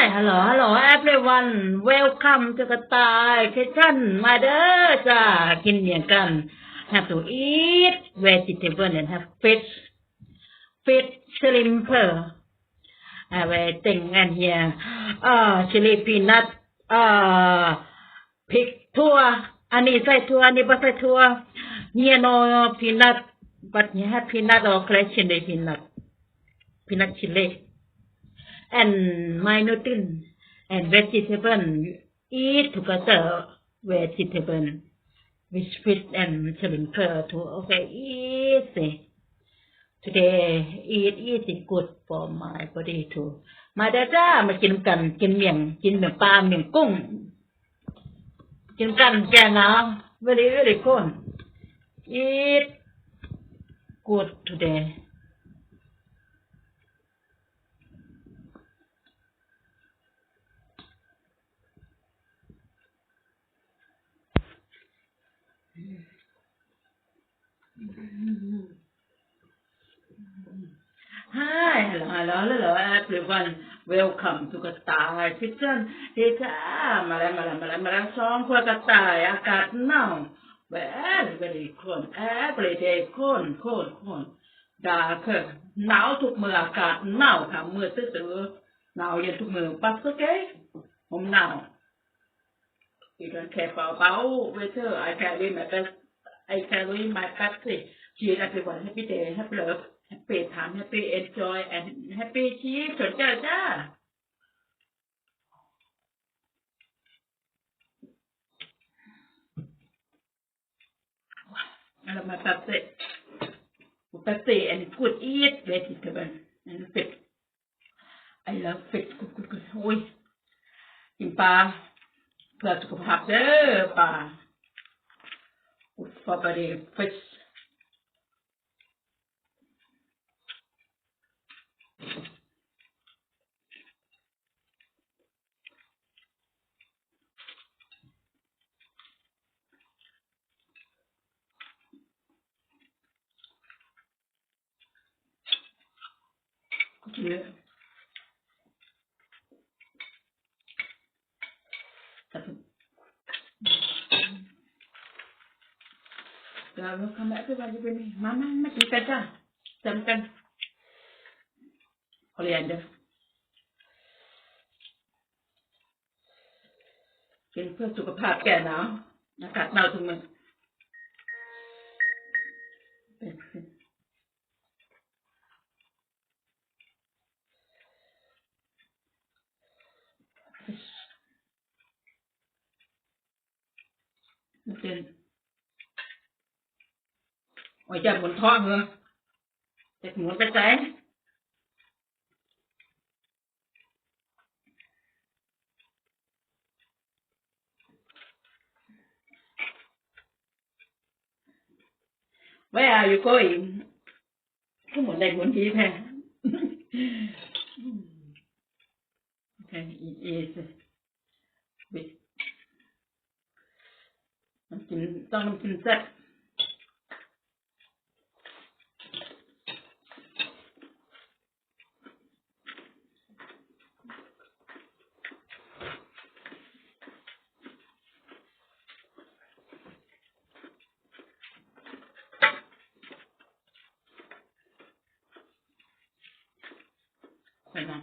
Hi, hello, hello everyone. Welcome to the Thai kitchen. My dear, จ้ากินเมียงกัน Have to eat vegetable and have fish. Fish, shrimp. Everything and here. Uh, chili peanut. Uh, pig ทั่วอันนี้ใส่ทั่วอันนี้บ่ใส่ทั่ว Here no peanut, but you have peanut or chili peanut. Peanut chili. And minutin and vegetable eat together vegetable with fish and shrimp too okay easy today eat eat is good for my body too มาด้อจ้ามากินกันกินเมี่ยงกินเมี่ยงปลาเมี่ยงกุ้ง กินกันแกนาว very very cold eat good today Hi, hello, hello, hello, everyone. Welcome to กระต่ายคิทเช่นเฮ้จ้ามาแล้วมาแล้วมาแล้วมาแล้วสองคนกระต่ายอากาศหนาว very very cold every day cold cold cold ดาคือหนาวทุกเมื่ออากาศหนาวค่ะเมื่อตื้อๆหนาวเย็นทุกเมื่อปัสโอเคผมหนาว You don't care for about whether I carry my best. I carry my best. Cheer everyone. Happy day. Happy love. Happy time. Happy enjoy and happy ชีพสนใจจ้า And my Pepsi. Pepsi and good eat vegetable and fish. I love fish. Good, good, good. โอ้ยกินปลา เพื่อสุขภาพเด้อป่าอุดฟอบดีฟิชเยอะ แต่ Rồi, welcome back everybody with me. Mama, mama, chị cần ra. Chấm cân. Coriander. กินเพื่อสุขภาพแก่หนาวอากาศหนาวทุกมื้อเป็นมัน เป็นโอ้ยจับหมุนท้องเหรอจะหมุนไปแสงแ Where are you going ก็หมุนได้หมุนทีแท้ Okay, it is with มันกินต้อง มันกินแซ่บ ไปมา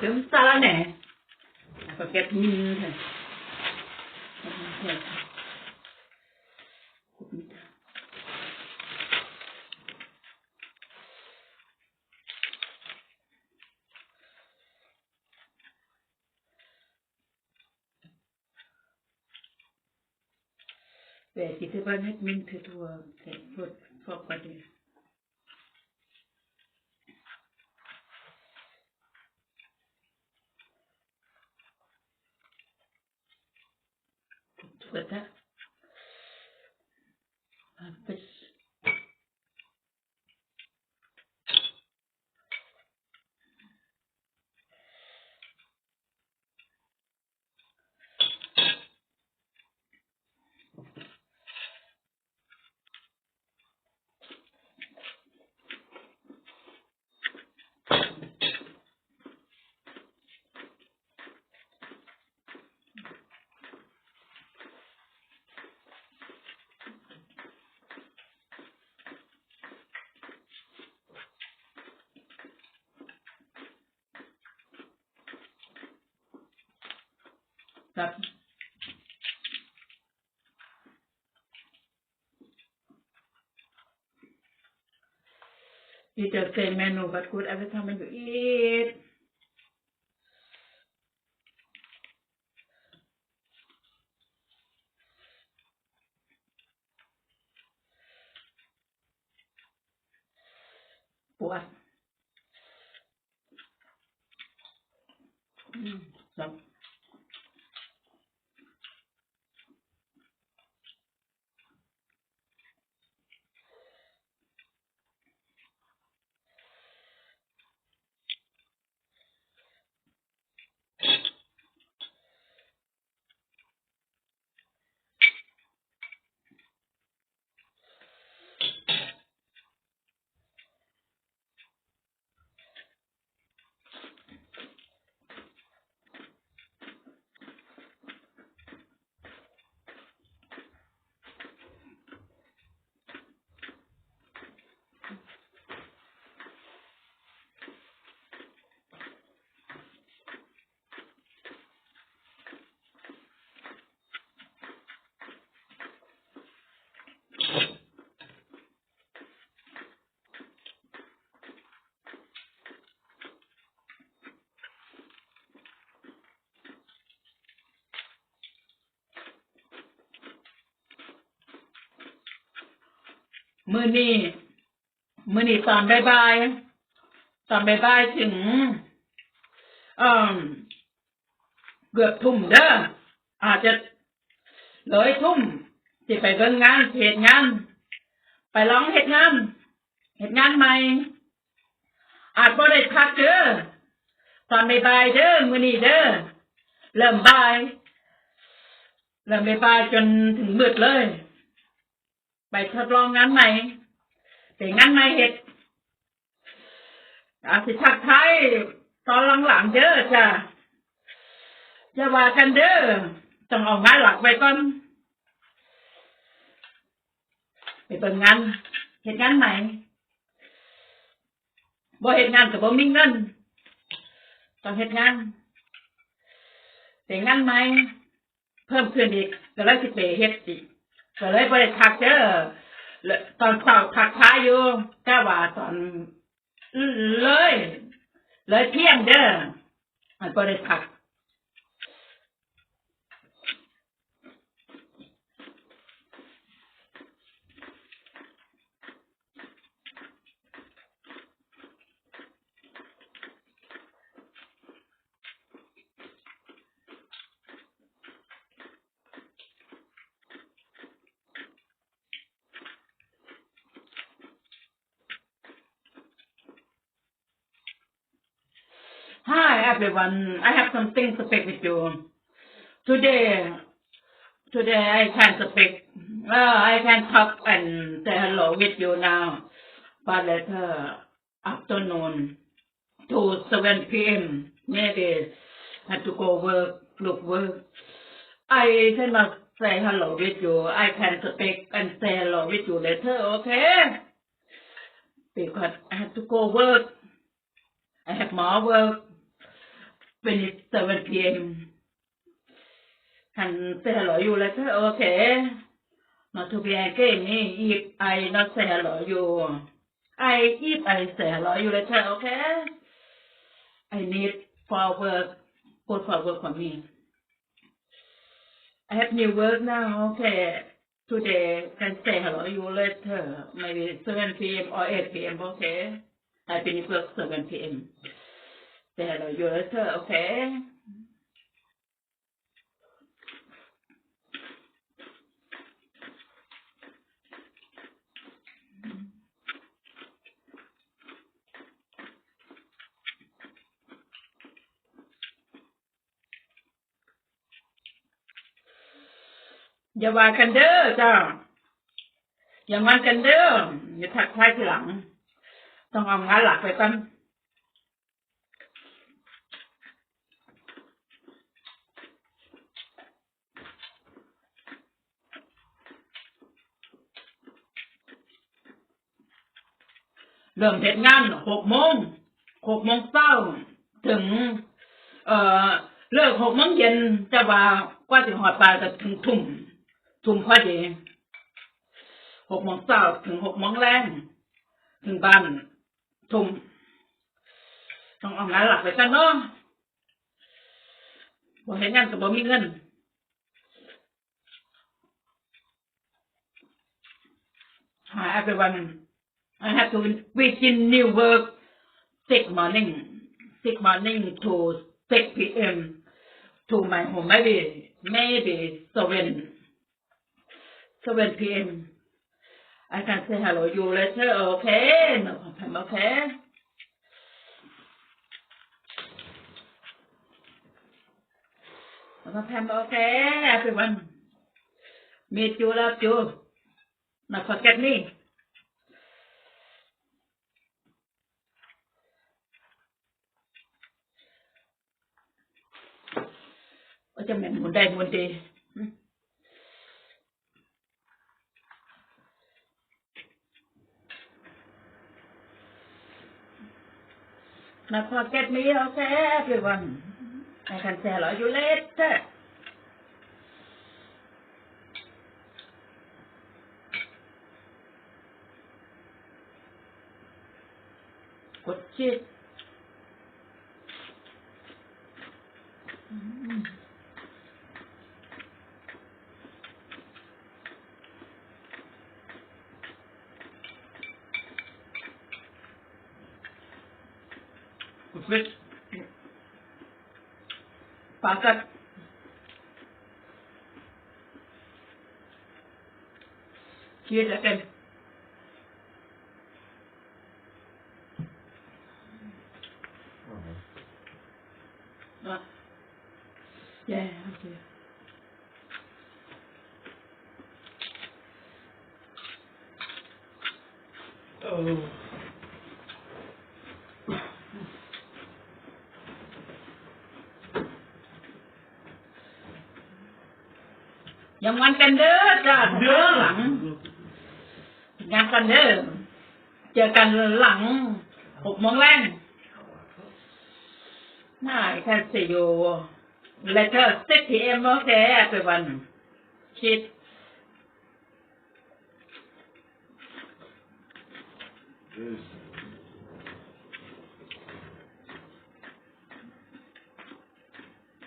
ถึงสาระแหน่แล้วก็เก็บมินเถอะแต่จิตวิญญาณมินเถอะตัวแต่พดพอกปดี with That. Eat the same menu, but good every time you eat. What? มื่อนี้มื่อนี้ตอนบ่ายๆตอนบ่ายๆถึงเอ่อเกือบทุ่มเด้ออาจจะเลยทุ่มสิไปเบิ่งงานเหตุงาน ไปร้องเหตุงานเหตุงานใหม่ อาจบ่ได้พักเด้อตอนบ่ายๆเด้อมื่อนี้เด้อเริ่มบ่ายเริ่มบ่ายจนถึงมืดเลย ไปทดลองงานใหม่เป็นงานใหม่เห็ดอาสิทักทายตอนหลังๆเด้อจ้ะจะว่ากันเด้อต้องเอางานหลักไปก่อนไปเปิดงานเห็ดงานใหม่บ่เห็ดงานกับบ่มีเงินต้องเห็ดงานเป็นงานใหม่เพิ่มขึ้นอีกก็เลยสิไปเฮ็ดอีก ก็เลยบริทักเด้อตอนเช้าทักท้ายอยู่ก็ว่าตอนเลย เลยเที่ยงเด้อมันบริทัก Hi everyone, I have something to speak with you. Today, today I can speak. Uh, I can talk and say hello with you now. But later afternoon to 7 p.m. Maybe have to go work, look work. I cannot say hello with you. I can speak and say hello with you later, okay? Because I have to go work. I have more work when it's 7 p.m. Can say hello you later, okay? Not to be again, if I not say hello you. I, if I say hello you later, okay? I need for work, put for work for me. I have new work now, okay? Today, can say hello you later, maybe 7 p.m. or 8 p.m., okay? I finish work 7 p.m. täällä Joessa, okei. Okay. อย่าว่ากันเด้อจ้าอย่ามากันเด้ออย่าถักไว้ทีหลัง ต้องเอางานหลักไปก่อน เริ่มเฮ็ดงานหกโมงหกโมงเช้าถึง เอ่อเลิกหกโมงเย็นจะว่ากว่าสิหอดปลายก็ถึงทุ่มทุ่มพอดีหกโมงเช้าถึงหกโมงแรงถึงบ้านทุ่มต้องเอางานหลักไปกันเนาะบ่เห็นงานก็บ่มีเงิน Hi everyone. I have to begin new work six morning, six morning to six p.m. to my home. Maybe maybe seven seven p.m. I can say hello you later. Okay, no problem. Okay. No problem. Okay, everyone. Meet you, love you. Not forget me. ก็จะเหม็นหมุนได้หมุนดีนาพอเก็ตมีเอาแซ่บพี่วันไอ้คันแซ่ลอยอยู่เล็ดแซ่กดจิต shit. Pakat. Cheers again. Yeah, okay. Oh. ยังวันกันเด้อจ้าเด้อหลังงานกันเด้อเจอกันหลังหกโมงแรงน่าแค่สิอยู่ later 6 p.m. โอเค everyone คิด Yes.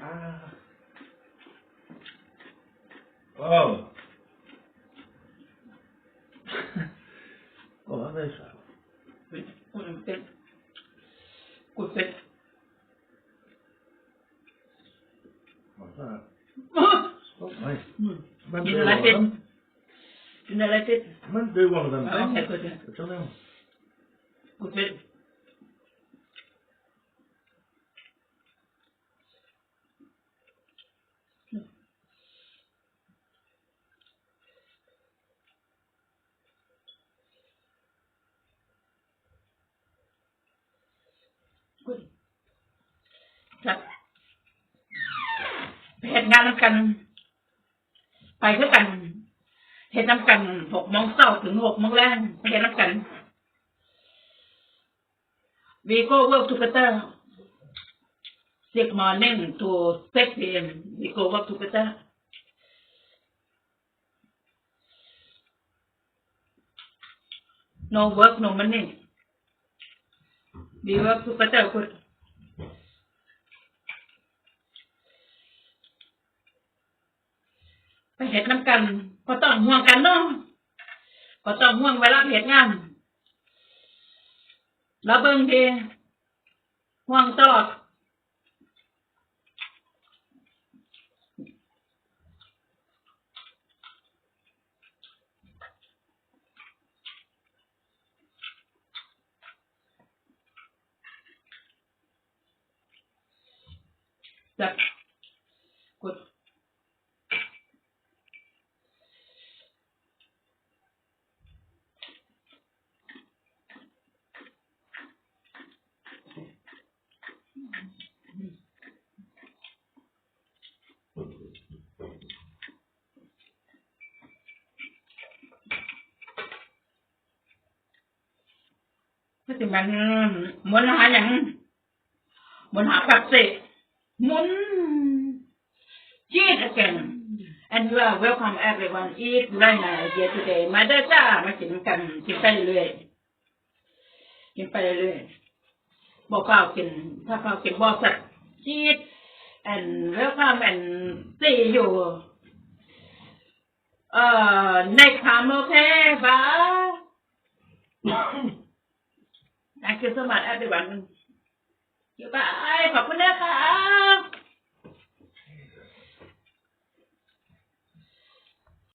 Ah. Oh. oh, dat is wel. เป็นกูเป็น Wat is dat? Stop mij. กินอะไรเป็นกินอะไรเป็น Men doe wat dan. เอาแค่กูเป็น Dat is wel. กูเป็นกู จะเห็นงานแล้วกัน ไปก็กันเห็นน้ำกันหกมองเศร้าถึงหกมองแรงเห็นน้ำกันวีโก้เวิร์กทูเกเตอร์ six morning to six p.m. we go work together. โนเวิร์กโนมันนี่ดีเวิร์กทุกประเจ้าคุณ เห็ดน้ำกันก็ต้องห่วงกันเนาะก็ต้องห่วงเวลาเห็ดงานแล้วเบิ่งดีห่วงตลอดจัดกด สิมันเหมือนหาอย่างเหมือนหาปักเสกหมุนจีดกัน and you are welcome everyone eat right now here today มาเด้จ้ามากินกันกินไปเรื่อยกินไปเรื่อยบอกเปล่ากิน ถ้าเปล่ากินบอกสักจีด and welcome and see you เอ่อ next time okay bye นักเกียรสมบัติอาจจะวันนึงอยู่ไปขอบคุณนะครับ